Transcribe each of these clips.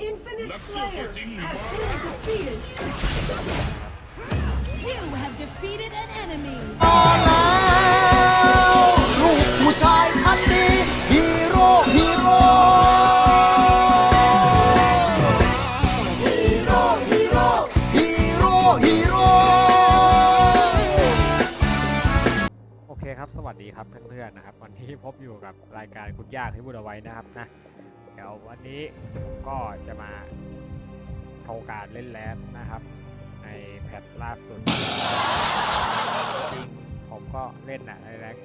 Infinite Slayer has been defeated. You have defeated an enemy. วัสดีครับเพื่อนๆนะครับ วันนี้พบอยู่กับรายการคุณยากที่พูดเอาไว้นะครับนะเดี๋ยววันนี้ผมก็จะมาโชว์การเล่นแลนนะครับ ในแพทล่าสุดจริงผมก็เล่นนะในแรง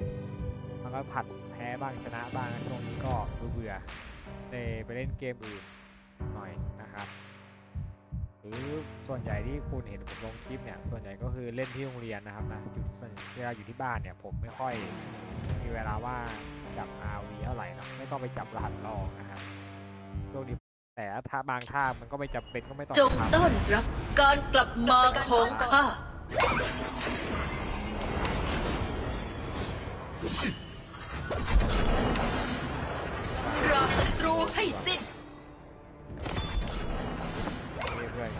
มันก็ผัดแพ้บ้างชนะบ้างช่วงนี้ก็เบื่อๆเลยไปเล่นเกมอื่นหน่อยนะครับ หรือส่วนใหญ่ที่คุณเห็นผมลงคลิปเนี่ยส่วนใหญ่ก็คือเล่นที่โรงเรียนนะครับนะอยู่ส่วนเวลาอยู่ที่บ้านเนี่ยผมไม่ค่อยมีเวลาว่างจับ RV เท่าไหร่นะไม่ต้องไปจับรหัสลองนะครับช่วงนี้แต่ถ้าบางท่ามันก็ไม่จำเป็นก็ไม่ต้องจงทำต้อนรับการกลับมาของข้าราศัตรูให้สิ้น เพื่อน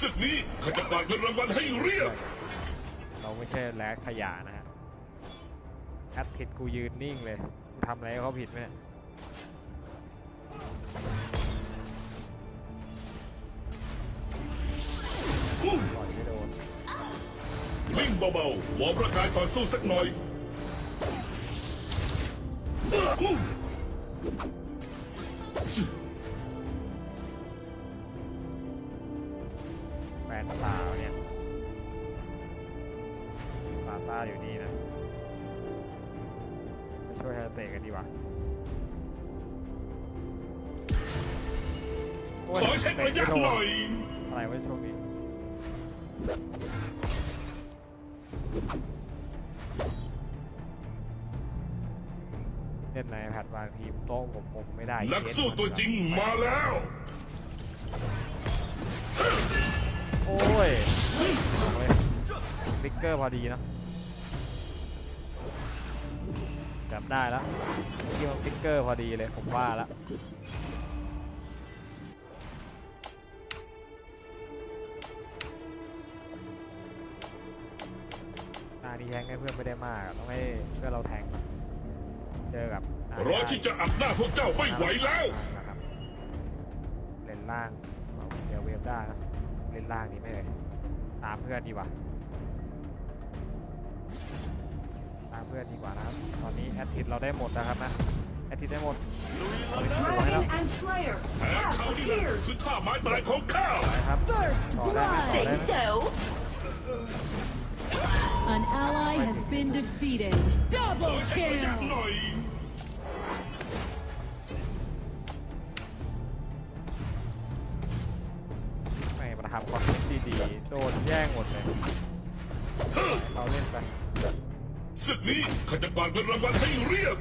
ศึกนี้ข้าจะกวาดเงินรางวัลให้เรียบ เราไม่ใช่แลกขยะนะฮะแอดผิดกูยืนนิ่งเลยกูทำอะไรให้เขาผิดไหมเนี่ยอู้ปล่อยไม่โดนวิ่งเบาๆวอร์มร่างกายก่อนสู้สักหน่อย ขอเช็คระยะหน่อยอะไรวะช่วงนี้เล่นในแพดบางทีโต๊ะผมผมไม่ได้นักสู้ตัวจริงมาแล้ว โอ้ยบอกเลยฟิกเกอร์พอดีนะจำได้แล้วที่มันฟิกเกอร์พอดีเลยผมว่าแล้ว น้านี้แทงให้เพื่อนไม่ได้มากอะต้องให้เพื่อนเราแทงเจอกับหน้ารอที่จะอัดหน้าพวกเจ้าไม่ไหวแล้วนะครับเล่นล่างเอาเสียเวฟได้นะเล่นล่างนี้ไม่เลยตามเพื่อนดีกว่าตามเพื่อนดีกว่านะครับตอนนี้แอดทิตเราได้หมดนะครับนะแอดทิตได้หมดเอาไปช่วยให้แล้ว Dragon and Slayer แพ้ have เขานี่แหละ appeared. คือท่าไม้ตายของข้าไปครับ First ต่อได้ไหมต่อเจ๋งได้ has been defeated. ขอ Double เช็คระยะ kill. หน่อยไม่มาทำคอนเทนต์ดีๆโดนแย่งหมดเลยเราเล่นไปศึกนี้ข้าจะกวาดเงินรางวัลให้เรียบ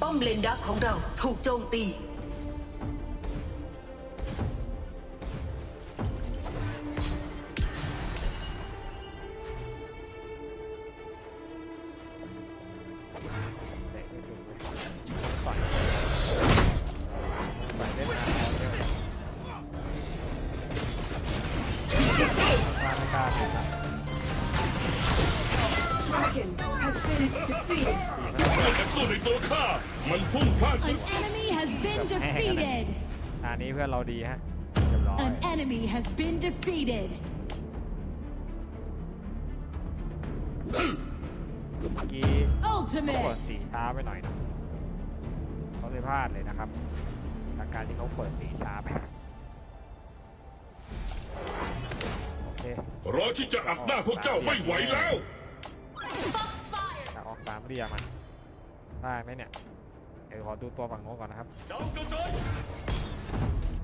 ป้อมเลนดักของเราถูกโจมตี ไม่ถูกเลยฝันฝันเล่นนะมาไม่กล้าเลยนะ Dragon has been defeated. นักสู้ในตัวข้า มันพุ่งพลาด An enemy has been defeated. อันนี้เพื่อนเราดีฮะเรียบร้อย An enemy has been defeated. เขาเปิด Ultimate. สีช้าไปหน่อยนะเขาเลยพลาดเลยนะครับจากการที่เขาเปิดสีช้าไปโอเครอที่จะอัดหน้าพวกเจ้าไม่ไหวแล้ว จะออกสามเหลี่ยมอะได้ไหมเนี่ยเดี๋ยวขอดูตัวฝั่งโน้นก่อนนะครับ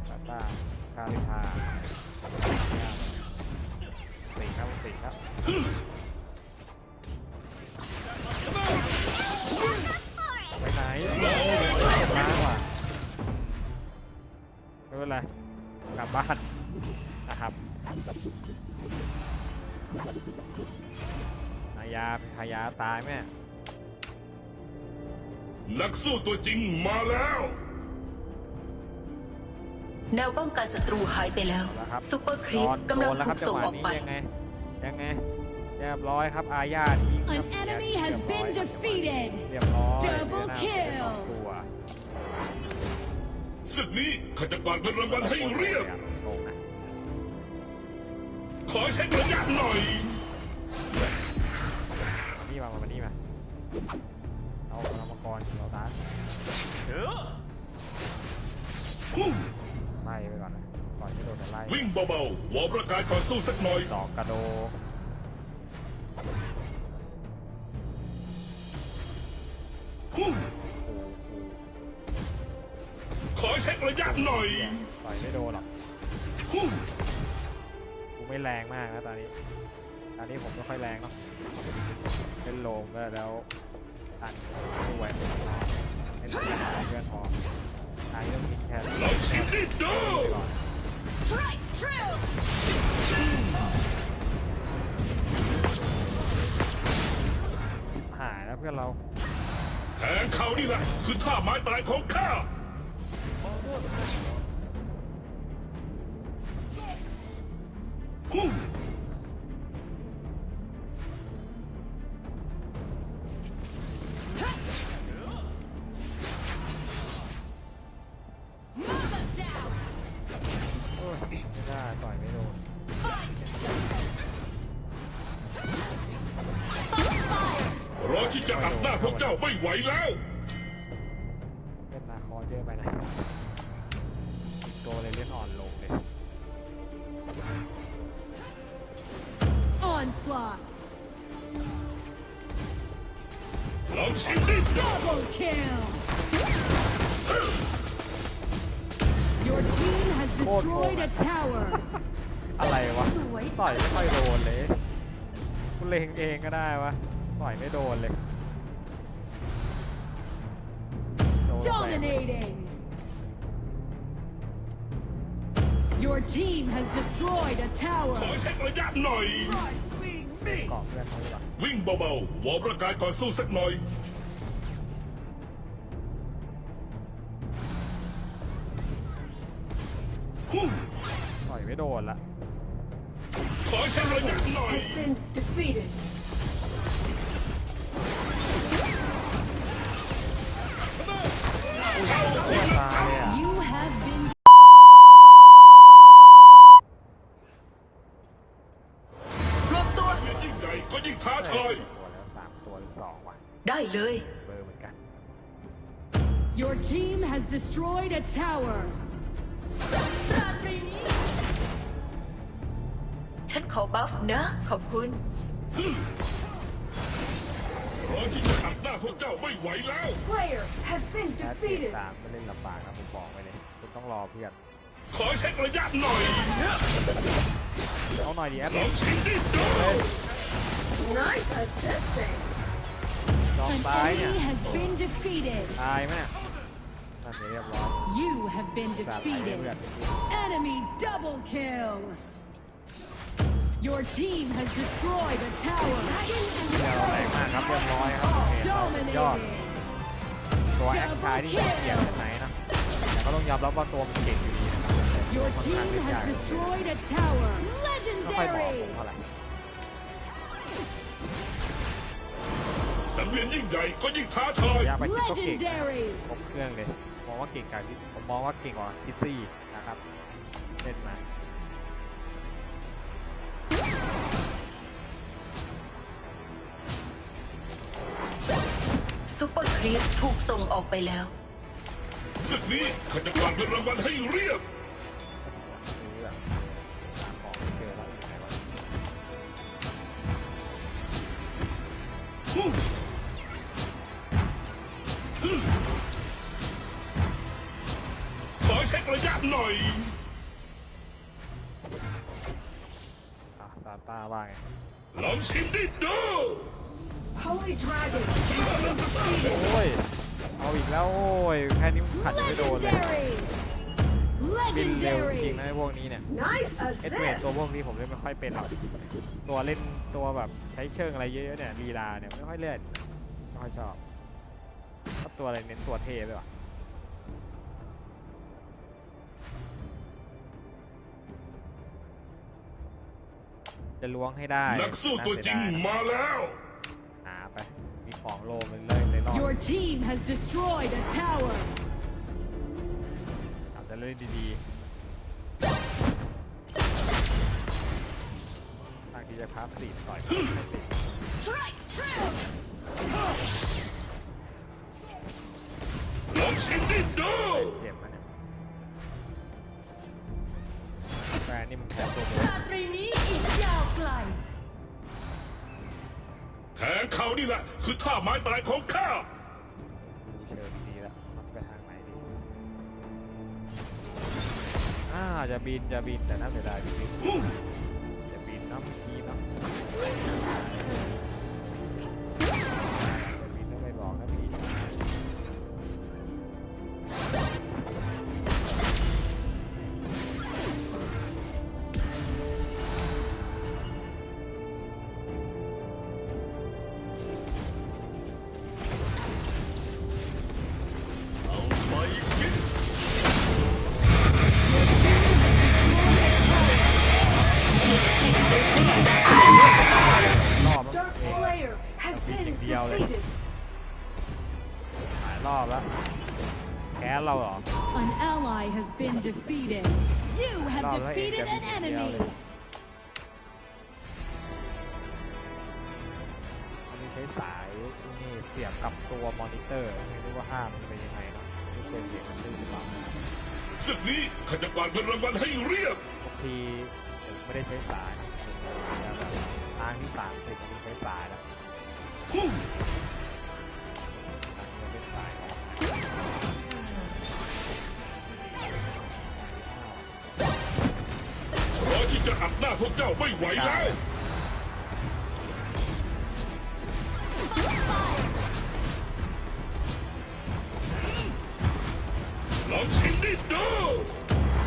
ตาตาคาริพาสี่ครับสี่ครับ ไปไหนล้างว่ะเป็นไรกลับบ้านนะครับพยาพยาตายไหมนักสู้ตัวจริงมาแล้วแนวป้องกันศัตรูหายไปแล้วเอาละครับซุปเปอร์ครีโดปนกำลังโดนแล้วคถูรับกจังส่หงวะออกนี้ไป ยังไงยังไง เรียบร้อยครับอาญาทิ้งครับ An enemy has been defeated เรียบร้อย Double เดี๋ยวหน้า kill สองตัวศึกนี้ข้าจะกวาดเงินรางวัลให้เรียบ โกงนะขอเช็คระยะหน่อยนี่มามานี่มาเอาเอามาก่อนเราตาไล่ไปก่อนนะก่อนที่โดนจะไล่วิ่งเบาๆวอร์มร่างกายก่อนสู้สักหน่อย ดอกกระโด หน่อยต่อยไม่โดนหรอกฮู้กูไม่แรงมากนะตอนนี้ ตอนนี้ผมไม่ค่อยแรงเนาะเป็นโลมก็แล้วตันไม่ไหวเป็นเพื่อนเพื่อนพอตายต้องกินแค่ลองชิมดิดูก่อน Strike true หายแล้วเพื่อนเราแทงเขานี่แหละคือท่าไม้ตายของข้าฮู้ โอ้ยไม่ได้ต่อยไม่โดน รอที่จะอัดหน้าพวกเจ้าไม่ไหวแล้วเล่นนาคอเยอะไปนะ เลยเล่นอ่อนลงเลย Onslaught ลองชิมดิดู Double kill Your team has destroyed a tower อะไรวะ ต่อยไม่ค่อยโดนเลยกูเล็งเองก็ได้วะ ต่อยไม่โดนเลยโดนไป Dominating Your team has destroyed a ขอ tower เช็คระยะหน่อยเกาะเพื่อนเขาดีกว่าวิ่งเบาๆวอร์มร่างกายก่อนสู้สักหน่อยฮู้ต่อยไม่โดนละ ขอเช็คระยะหน่อย Has been defeated. Has destroyed a tower ฉันขอบัฟนะขอบคุณ รอที่จะอัดหน้าพวกเจ้าไม่ไหวแล้ว Slayer has been แอดเจ็ด defeated. สามไม่เล่นลำบากนะผมบอกไปเลยคุณต้องรอเพื่อนขอเช็คระยะหน่อยเอาหน่อยดิแอดลองชิมดิดู Nice assisting. ยอม An ตายเนี่ย enemy has been defeated ตายไหมเนี่ย นั่นเรียบร้อย You have been สาดไปให้ defeated เพื่อน Enemy double kill Your team has destroyed a tower เดี๋ยวเราแรงมากครับเรียบร้อยครับโอเคครับสุดยอด Dominating ตัวแอคชายนี่ยังเกี่ยวกันไหนนะแต่ก็ต้องยอมรับว่าตัวมันเก่งอยู่ดีนะครับแต่ Your ค่อนข้าง team เล่นยาก has destroyed a tower ไม่ค่อยบอกผม Legendary เท่าไหร่สังเวียนยิ่งใหญ่ก็ยิ่งท้าทายยากไปคิดก็เก่ง Legendary ผมเครื่องเลย มองว่าเก่งกว่าที่ผมมองว่าเก่งกว่าคิตตี้นะครับเล่นมาซุปเปอร์ครีปถูกส่งออกไปแล้วศึกนี้ข้าจะกวาดเงินรางวัลให้เรียบซื้อแบบหาของไม่เจอแล้วอยู่ไหนวะฮู้ หน่อยอะซาต้าว่าไงลองชิมดิดู Holy Dragon has been defeated. โอ้ย เอาอีกแล้ว โอ้ย แค่นี้มันขัดยังไม่โดนเลย Legendary บินเร็วจริง Legendary. ๆนะไอ้พวกนี้เนี่ย Nice เอสเมด assist. ตัวพวกนี้ผมเล่นไม่ค่อยเป็นหรอก ตัวเล่นตัวแบบใช้เชิงอะไรเยอะๆเนี่ยลีลาเนี่ยไม่ค่อยเล่นไม่ค่อยชอบชอบตัวอะไรเน้นตัวเท่ไปว่ะ จะล้วงให้ได้นักสู้ตัวจริงมาแล้วหาไปมีของโลมันเลยเลยรอด Your team has destroyed a tower. อาจจะเล่นดีๆทางที่จะพาสีต่อยไม่ติด Strike true. ลองชิมดิดูเจ็บนะเนี่ยแฟนนี่มันแพ้ตัวชาตรีนี้อีกยาวไกลแทงเขานี่แหละ คือท่าไม้ตายของข้า เชิงดีล้วมันไปทางไหนดีอ่าจะบินจะบินแต่น่าเสียดายบินจะบินน้ำทีน้ำ ช้สายนี่เสียบกับตัวมอนิเตอร์ไม่รู้ว่าห้ามมันเป็นยังไงเนาะไม่เคยเห็นมันลื่นหรือเปล่าศึกนี้ข้าจะกวาดเงินรางวัลให้เรียบบางทีผมไม่ได้ใช้สายแล้วแบบทางที่สามสิบอันนี้ใช้สายแล้วฮู้ทางนี้ไม่สายแล้วรอที่จะอัดหน้าพวกเจ้าไม่ไหวแล้ว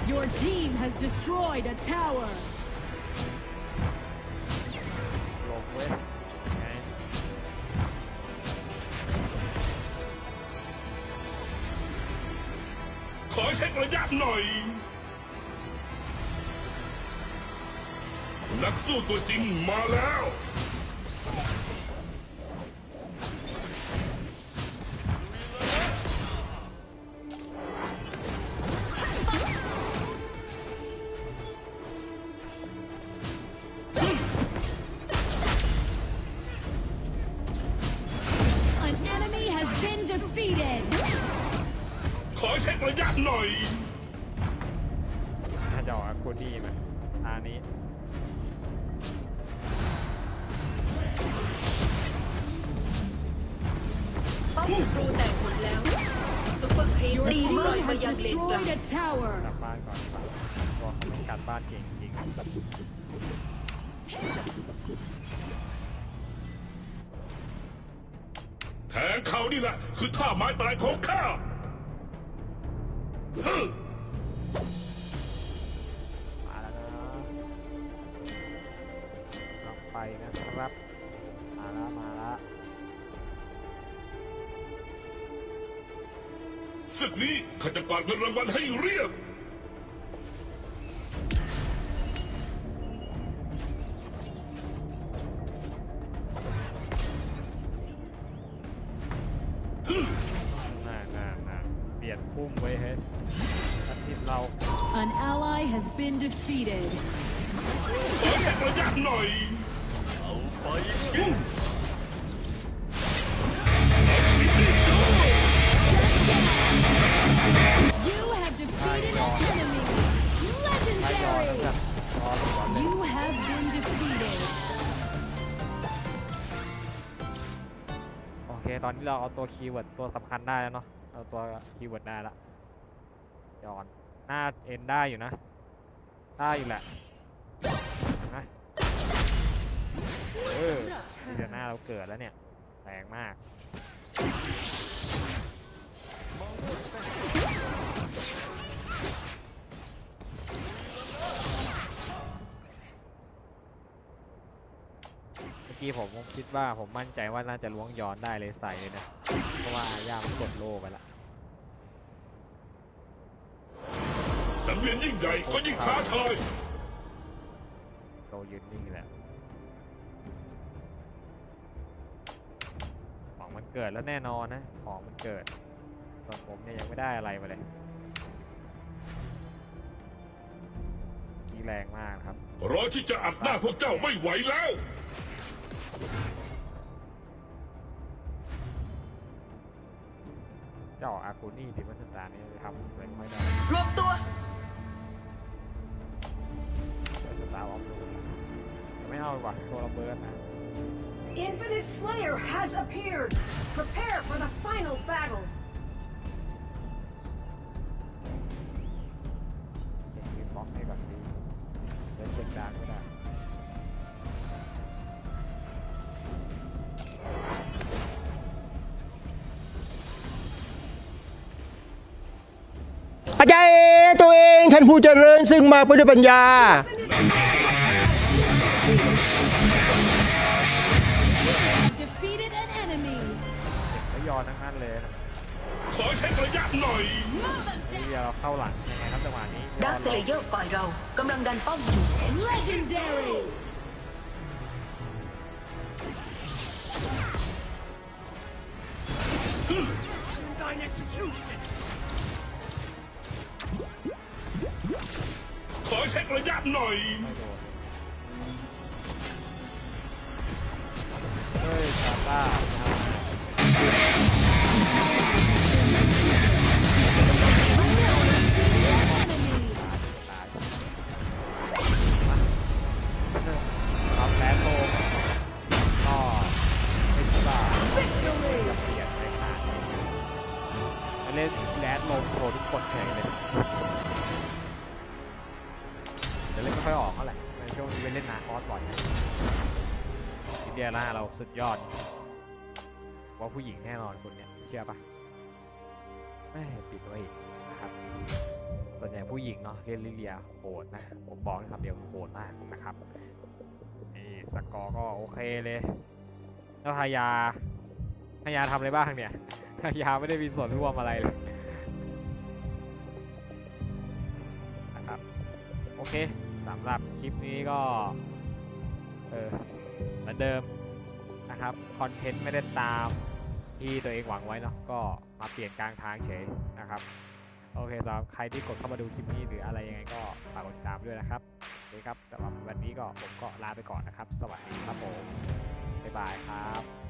Your team has destroyed a tower. ลงเว้ยไงขอเช็คระยะหน่อยนักสู้ตัวจริงมาแล้ว นี่ไหมทางนี้ป้อมศัตรูแตกหมดแล้วซุปเปอร์ครีป Your ตี team เมื่อยไป has ยังเลนกลาง destroyed a tower. กลับบ้านก่อนดีกว่าตัวเขาเป็นการบ้านเก่งจริงๆแทงเขานี่แหละ คือท่าไม้ตายของข้าฮึ่ม เงินรางวัลให้เรียบ น่าน่าน่าเปลี่ยนพุ่มไว้เฮ้ยทันทีมเรา An ally has been defeated. ขอเช็คระยะหน่อย เอาไปกิน ตอนนี้เราเอาตัวคีย์เวิร์ดตัวสำคัญได้แล้วเนาะเอาตัวคีย์เวิร์ดได้ละย้อนหน้าเอ็นได้อยู่นะ ได้อยู่แหละนะเออนี่เดี๋ยวหน้าเราเกิดแล้วเนี่ยแรงมาก กี้ผมคิดว่าผมมั่นใจว่าน่าจะล้วงย้อนได้เลยใส่เลยนะ เพราะว่าอาย่ามันกดโลไปละสังเวียนยิ่งใหญ่ก็ยิ่งท้าทายโลยืนนิ่งแหละของมันเกิดแล้วแน่นอนนะ ของมันเกิดส่วนผมเนี่ยยังไม่ได้อะไรมาเลยกีแรงมากนะครับรอที่จะอัดหน้าพวกเจ้าไม่ไหวแล้ว เจ้าอากูนี่ที่มันตาเนี่ยทำเหมือนไม่ได้รวมตัวแต่สตาร์วอฟดูไม่เอาดีกว่าตัวระเบิดนะ Infinite Slayer has appeared. Prepare for the final battle. ผู้เจริญซึ่งมากไปด้วยปัญญา Defeated an enemy. แล้วยอนทั้งนั้นเลยนะขอเช็คระยะหน่อยเรียเราเข้าหลังยังไงครับจังหวะนี้ยดาอร์นคเซเลเยอร์ฝ่ายเรากำลังดันป้อมอยู่ Legendary. อเช็คระยะหน่อย เฮ้ยซาต้า ยล่าเราสุดยอด ว่าผู้หญิงแน่นอนคนเนี้ยเชื่อปะไม่ปิดไว้อีกนะครับส่วนใหญ่ผู้หญิงเนาะเรียนลิเลียโหดนะ ผมบอกให้คำเดียวคือโหดมากนะครับนี่สกอร์ก็โอเคเลยแล้วฮายาฮายาทำอะไรบ้างเนี่ยฮายาไม่ได้มีส่วนร่วมอะไรเลยนะครับโอเคสำหรับคลิปนี้ก็ เออ เหมือนเดิมนะครับคอนเทนต์ไม่ได้ตามที่ตัวเองหวังไว้เนาะก็มาเปลี่ยนกลางทางเฉยนะครับ โอเคสำหรับใครที่กดเข้ามาดูคลิปนี้หรืออะไรยังไงก็ฝากกดติดตามด้วยนะครับโอเคครับสำหรับวันนี้ก็ผมก็ลาไปก่อนนะครับ สวัสดีครับผมบ๊ายบายครับ